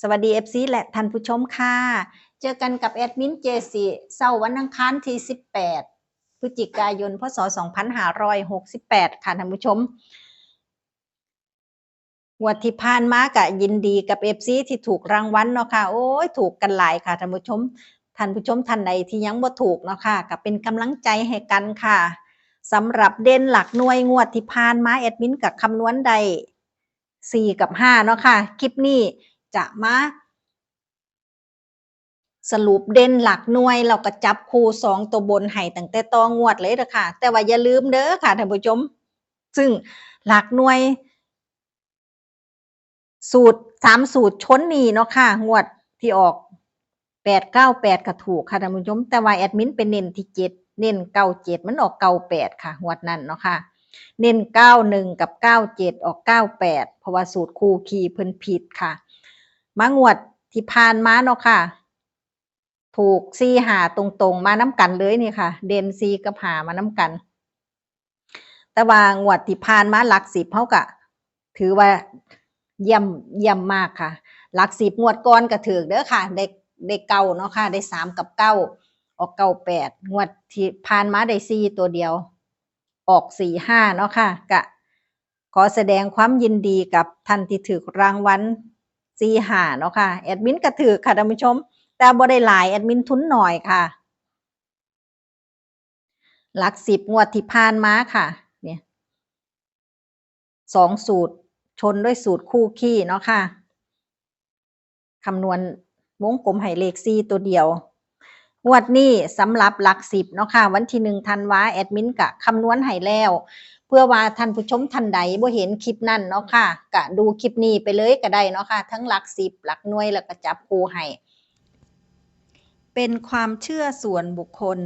สวัสดี FC และท่านผู้ชมค่ะ เจอกันกับแอดมินเจสีเสาร์วันอังคารที่ 18 พฤศจิกายน พศ 2568 ค่ะท่านผู้ชมงวัที่ผ่านมากะยินดีกับ FC ที่ถูกรางวัลเนาะค่ะ โอ้ยถูกกันหลายค่ะท่านผู้ชม ท่านผู้ชมท่านใดที่ยังบ่ถูกเนาะค่ะก็เป็นกำลังใจให้กันค่ะสำหรับเด่นหลักหน่วยงวดที่ผ่านมาแอดมินกับคำนวณใด4กับ5เนาะค่ะ คลิปนี้ จะมาสรุปเด่นหลักหน่วยเราก็จับคู่สองตัวบนให้ตั้งแต่ตองวดเลยเด้อค่ะ แต่ว่าอย่าลืมเด้อค่ะท่านผู้ชม ซึ่งหลักหน่วย สูตรสามสูตรชนนี่เนาะค่ะ งวดที่ออกแปดเก้าแปดก็ถูกค่ะท่านผู้ชม แต่ว่าแอดมินเป็นเน้นที่เจ็ดเน้นเก้าเจ็ดมันออกเก้าแปดค่ะ งวดนั้นเนาะค่ะ เน้นเก้าหนึ่งกับเก้าเจ็ดออกเก้าแปดเพราะว่าสูตรคู่คีเพิ่นผิดค่ะ มางวดที่ผ่านมาเนาะค่ะ ถูกซีหาตรงๆ มาน้ำกันเลยนี่ค่ะ เดนซีกับหามาน้ำกัน แต่ว่างวดที่ผ่านมาหลักสิบเขากะ ถือว่าเยี่ยมเยี่ยมมากค่ะ หลักสิบงวดก่อนก็ถือเด้อค่ะ ได้ได้เก้าเนาะค่ะ ได้สามกับเก้าออกเก้าแปดงวดที่ผ่านมาได้สี่ตัวเดียว ออกสี่ห้าเนาะค่ะ กะ ขอแสดงความยินดีกับท่านที่ถือรางวัล สี่ห้าเนาะค่ะแอดมินก็ถือค่ะท่านผู้ชม แต่บ่ได้หลายแอดมินทุนหน่อยค่ะ หลักสิบงวดที่ผ่านมาค่ะเนี่ยสองสูตรชนด้วยสูตรคู่ขี้เนาะค่ะคำนวณวงกลมให้เลขสี่ตัวเดียวงวดนี้สำหรับหลักสิบเนาะค่ะวันที่หนึ่งธันวาแอดมินกะคำนวณให้แล้ว เพื่อว่าท่านผู้ชมท่านใดบ่เห็นคลิปนั่นเนาะค่ะกะดูคลิปนี้ไปเลยก็ได้เนาะค่ะ ทั้งหลักสิบหลักหน่วยแล้วก็จับคูให้ เป็นความเชื่อส่วนบุคคล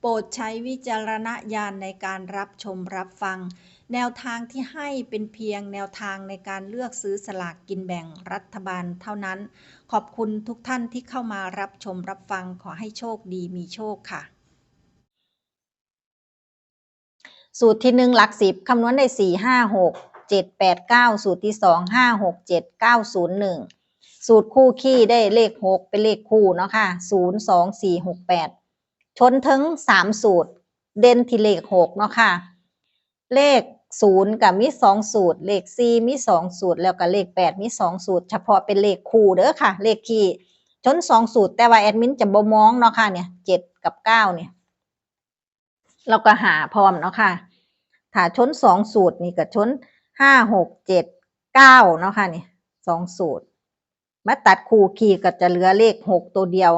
โปรดใช้วิจารณญาณในการรับชมรับฟัง แนวทางที่ให้เป็นเพียงแนวทางในการเลือกซื้อสลากกินแบ่งรัฐบาลเท่านั้น ขอบคุณทุกท่านที่เข้ามารับชมรับฟังขอให้โชคดีมีโชคค่ะ สูตรที่หนึ่งหลักสิบคำนวณได้สี่ห้าหกเจ็ดแปดเก้าสูตรที่สองห้าหกเจ็ดเก้าศูนย์หนึ่งสูตรคู่ขี้ได้เลขหกเป็นเลขคู่เนาะค่ะศูนย์สองสี่หกแปดชนถึงสามสูตร เด่นที่เลขหกเนาะค่ะ เลขศูนย์กับมีสองสูตร เลขสี่มีสองสูตร แล้วก็เลขแปดมีสองสูตร เฉพาะเป็นเลขคู่เด้อค่ะ เลขคี่ชนสองสูตรแต่ว่าแอดมินจะบ่มองเนาะค่ะเนี่ยเจ็ดกับเก้าเนี่ย เราก็หาพร้อมเนาะค่ะถ้าชนสองสูตรนี่ก็ชนห้าหกเจ็ดเก้าเนาะค่ะนี่สองสูตร มาตัดคู่คีก็จะเหลือเลขหกตัวเดียว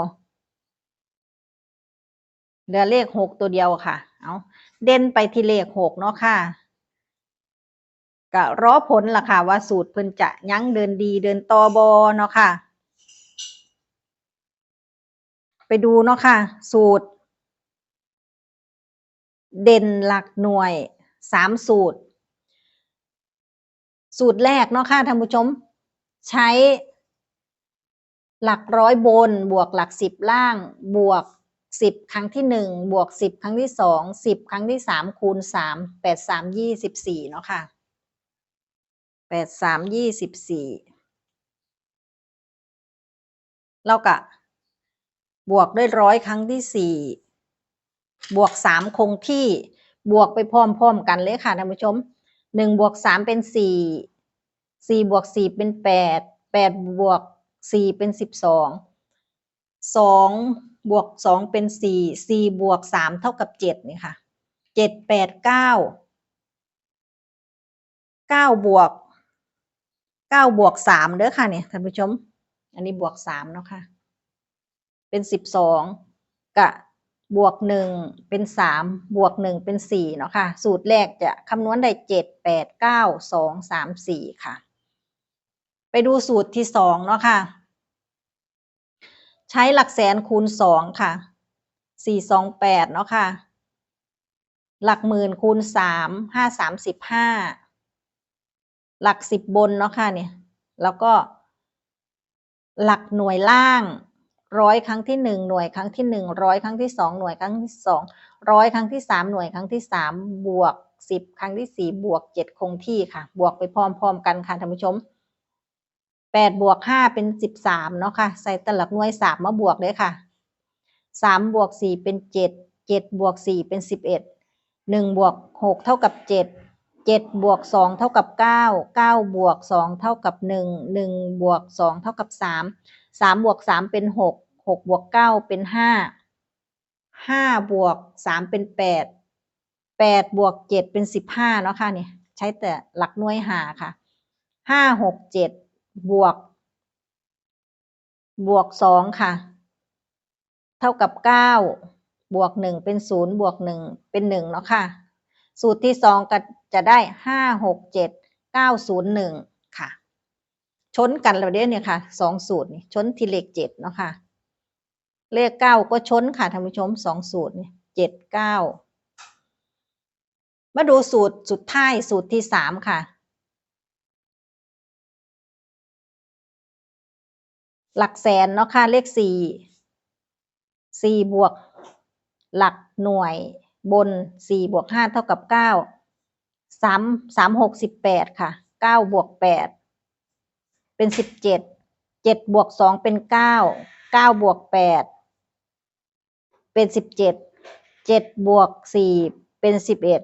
เหลือเลขหกตัวเดียวค่ะ เอาเด่นไปที่เลขหกเนาะค่ะก็รอผลล่ะค่ะ ว่าสูตรเพิ่นจะยั้งเดินดีเดินต่อบอเนาะค่ะ ไปดูเนาะค่ะ สูตร เด่นหลักหน่วยสามสูตร สูตรแรกเนาะค่ะท่านผู้ชม ใช้ หลักร้อยบนบวกหลักสิบล่าง บวกสิบครั้งที่หนึ่งบวกสิบครั้งที่สองสิบครั้งที่สามคูณสามแปดสามยี่สิบสี่เนาะค่ะแปดสามยี่สิบสี่แล้วก็บวกด้วยร้อยครั้งที่สี่ บวกสามคงที่บวกไปพร้อมๆกันเลยค่ะท่านผู้ชมหนึ่งบวกสามเป็นสี่สี่บวกสี่เป็นแปดแปดบวกสี่เป็นสิบสองสองบวกสองเป็นสี่สี่บวกสามเท่ากับเจ็ดนี่ค่ะเจ็ดแปดเก้าเก้าบวกเก้าบวกสามเด้อค่ะเนี่ยท่านผู้ชม อันนี้บวกสามเนาะค่ะ เป็นสิบสองกะ บวกหนึ่งเป็นสามบวกหนึ่งเป็นสี่เนาะค่ะ สูตรแรกจะคำนวณได้เจ็ดแปดเก้าสองสามสี่ค่ะ ไปดูสูตรที่สองเนาะค่ะ ใช้หลักแสนคูณสองค่ะสี่สองแปดเนาะค่ะ หลักหมื่นคูณสามห้าสามสิบห้าหลักสิบบนเนาะค่ะเนี่ย แล้วก็ หลักหน่วยล่าง ร้อยครั้งที่หนึ่งหน่วยครั้งที่หนึ่งร้อยครั้งที่สองหน่วยครั้งที่สองร้อยครั้งที่สามหน่วยครั้งที่สามบวกสิบครั้งที่สี่บวกเจ็ดคงที่ค่ะ บวกไปพร้อมๆกันค่ะท่านผู้ชมแปดบวกห้าเป็นสิบสามเนาะค่ะ ใส่ตลักหน่วยสามมาบวกเลยค่ะสามบวกสี่เป็นเจ็ดเจ็ดบวกสี่เป็นสิบเอ็ดหนึ่งบวกหกเท่ากับเจ็ดเจ็ดบวกสองเท่ากับเก้าเก้าบวกสองเท่ากับหนึ่งหนึ่งบวกสองเท่ากับสามสามบวกสามเป็นหก หกบวกเก้าเป็นห้าห้าบวกสามเป็นแปดแปดบวกเจ็ดเป็นสิบห้าเนาะค่ะเนี่ยใช้แต่หลักหน่วยหาค่ะห้าหกเจ็ดบวก บวกสองค่ะ เท่ากับเก้าบวกหนึ่งเป็นศูนย์บวกหนึ่งเป็นหนึ่งเนาะค่ะ สูตรที่สองก็จะได้ห้าหกเจ็ดเก้าศูนย์หนึ่งค่ะ ชนกันแล้วเด้เนี่ยค่ะสองสูตรนี่ชนทีเลขเจ็ดเนาะค่ะ เลขเก้าก็ชนค่ะท่านผู้ชมสองสูตรนี่เจ็ดเก้ามาดูสูตรสุดท้ายสูตรที่สามค่ะ หลักแสนเนาะค่ะเลขสี่สี่บวก หลักหน่วยบนสี่บวกห้าเท่ากับเก้าสามสามหกสิบแปดค่ะเก้าบวกแปดเป็นสิบเจ็ดเจ็ดบวกสองเป็นเก้าเก้าบวกแปด เป็นสิบเจ็ดเจ็ดบวกสี่เป็นสิบเอ็ด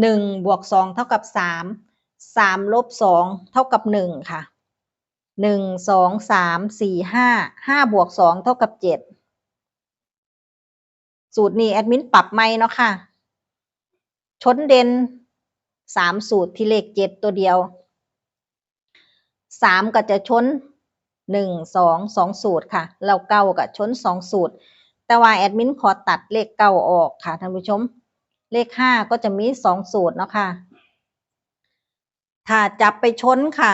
หนึ่งบวกสองเท่ากับสามสามลบสองเท่ากับหนึ่งค่ะหนึ่งสองสามสี่ห้าห้าบวกสองเท่ากับเจ็ดสูตรนี้แอดมินปรับไม่เนาะค่ะชนเด่นสามสูตรที่เลขเจ็ดตัวเดียวสามก็จะชนหนึ่งสองสองสูตรค่ะ เราเก้ากับชนสองสูตร แต่ว่าแอดมินขอตัดเลขเก้าออกค่ะท่านผู้ชม เลขห้าก็จะมีสองสูตรเนาะค่ะ ถ้าจับไปชนค่ะ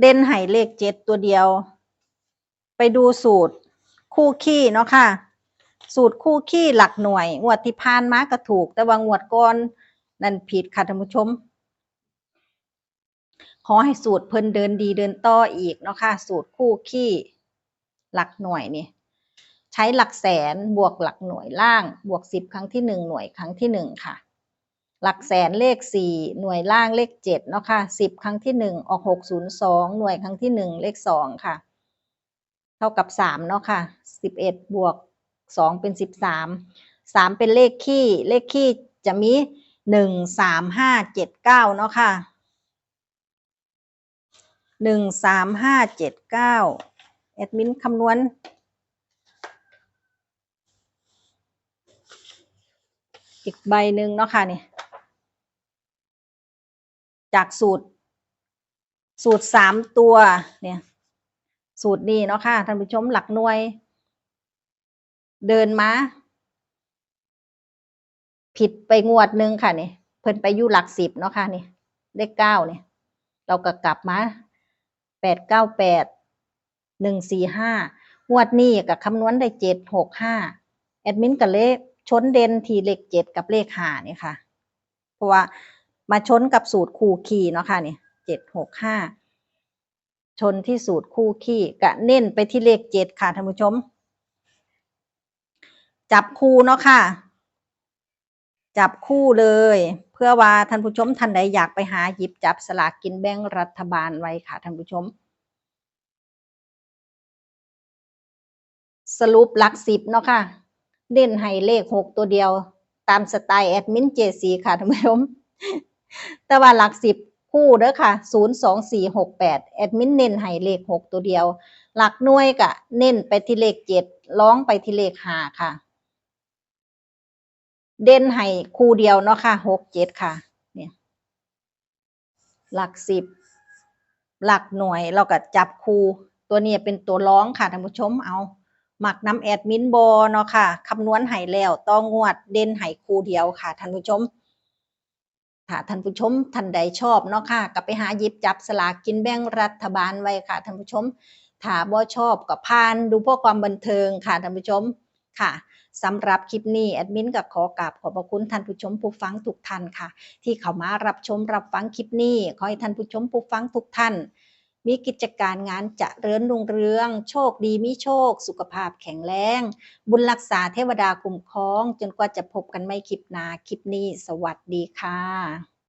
เด่นไห่เลขเจ็ดตัวเดียว ไปดูสูตรคู่ขี้เนาะค่ะ สูตรคู่ขี้หลักหน่วย งวดที่ผ่านมาก็ถูก แต่ว่างวดก่อนนั่นผิดค่ะท่านผู้ชม ขอให้สูตรเพิ่นเดินดีเดินต่ออีกเนาะค่ะ สูตรคู่ขี้หลักหน่วยนี่ ใช้หลักแสนบวกหลักหน่วยล่าง บวกสิบครั้งที่หนึ่งหน่วยครั้งที่หนึ่งค่ะ หลักแสนเลขสี่หน่วยล่างเลขเจ็ดเนาะค่ะสิบครั้งที่หนึ่งออกหกศูนย์สองหน่วยครั้งที่หนึ่งเลขสองค่ะ เท่ากับสามเนาะค่ะสิบเอ็ดบวกสองเป็นสิบสามสามเป็นเลขขี้เลขขี้จะมีหนึ่งสามห้าเจ็ดเก้าเนาะค่ะหนึ่งสามห้าเจ็ดเก้าแอดมินคำนวณ อีกใบหนึ่งเนาะค่ะนี่จากสูตร สูตรสามตัวเนี่ย สูตรนี้เนาะค่ะท่านผู้ชมหลักหน่วย เดินมา ผิดไปงวดหนึ่งค่ะนี่เพิ่นไปอยู่หลักสิบเนาะค่ะนี่เลขเก้าเนี่ย เราก็กลับมาแปดเก้าแปดหนึ่งสี่ห้างวดนี้กับคำนวณได้เจ็ดหกห้าแอดมินกับเลข ชนเด่นที่เลขเจ็ดกับเลขห้านี่ค่ะ เพราะว่ามาชนกับสูตรคู่คีเนาะค่ะนี่เจ็ดหกห้าชนที่สูตรคู่ขี้กะเน้นไปที่เลขเจ็ดค่ะท่านผู้ชม จับคู่เนาะค่ะ จับคู่เลย เพื่อว่าท่านผู้ชมท่านใดอยากไปหาหยิบจับสลากกินแบ่งรัฐบาลไว้ค่ะท่านผู้ชม สรุปหลักสิบเนาะค่ะ เด่นให้เลขหกตัวเดียว ตามสไตล์แอดมินเจซีค่ะท่านผู้ชมแต่ว่าหลักสิบคู่เด้อค่ะศูนย์สองสี่หกแปดแอดมินเน้นให้เลขหกตัวเดียว หลักหน่วยกะเน้นไปที่เลขเจ็ดร้องไปที่เลขห้าค่ะ เด่นให้คู่เดียวเนาะค่ะหกเจ็ดค่ะ เนี่ย หลักสิบหลักหน่วยเราก็จับคู่ตัวนี้เป็นตัวร้องค่ะท่านผู้ชมเอา หมักน้ำแอดมินบอเนาะค่ะคำนวณไห้แล้วต้องงวดเด่นไห้คู่เดียวค่ะท่านผู้ชมถ้าท่านผู้ชมท่านใดชอบเนาะค่ะก็ไปหาหยิบจับสลากกินแบ่งรัฐบาลไว้ค่ะท่านผู้ชมถ้าบ่ชอบก็พานดูเพื่อความบันเทิงค่ะท่านผู้ชมค่ะสำหรับคลิปนี้แอดมินก็ขอกราบขอบพระคุณท่านผู้ชมผู้ฟังทุกท่านค่ะ ที่เข้ามารับชมรับฟังคลิปนี้ขอให้ท่านผู้ชมผู้ฟังทุกท่าน มีกิจการงานเจะเริญรุ่งเรือง โชคดีมีโชค สุขภาพแข็งแรง บุญรักษาเทวดาคุ้มครอง จนกว่าจะพบกันไม่คลิปหนาคลิปนี้ สวัสดีค่ะ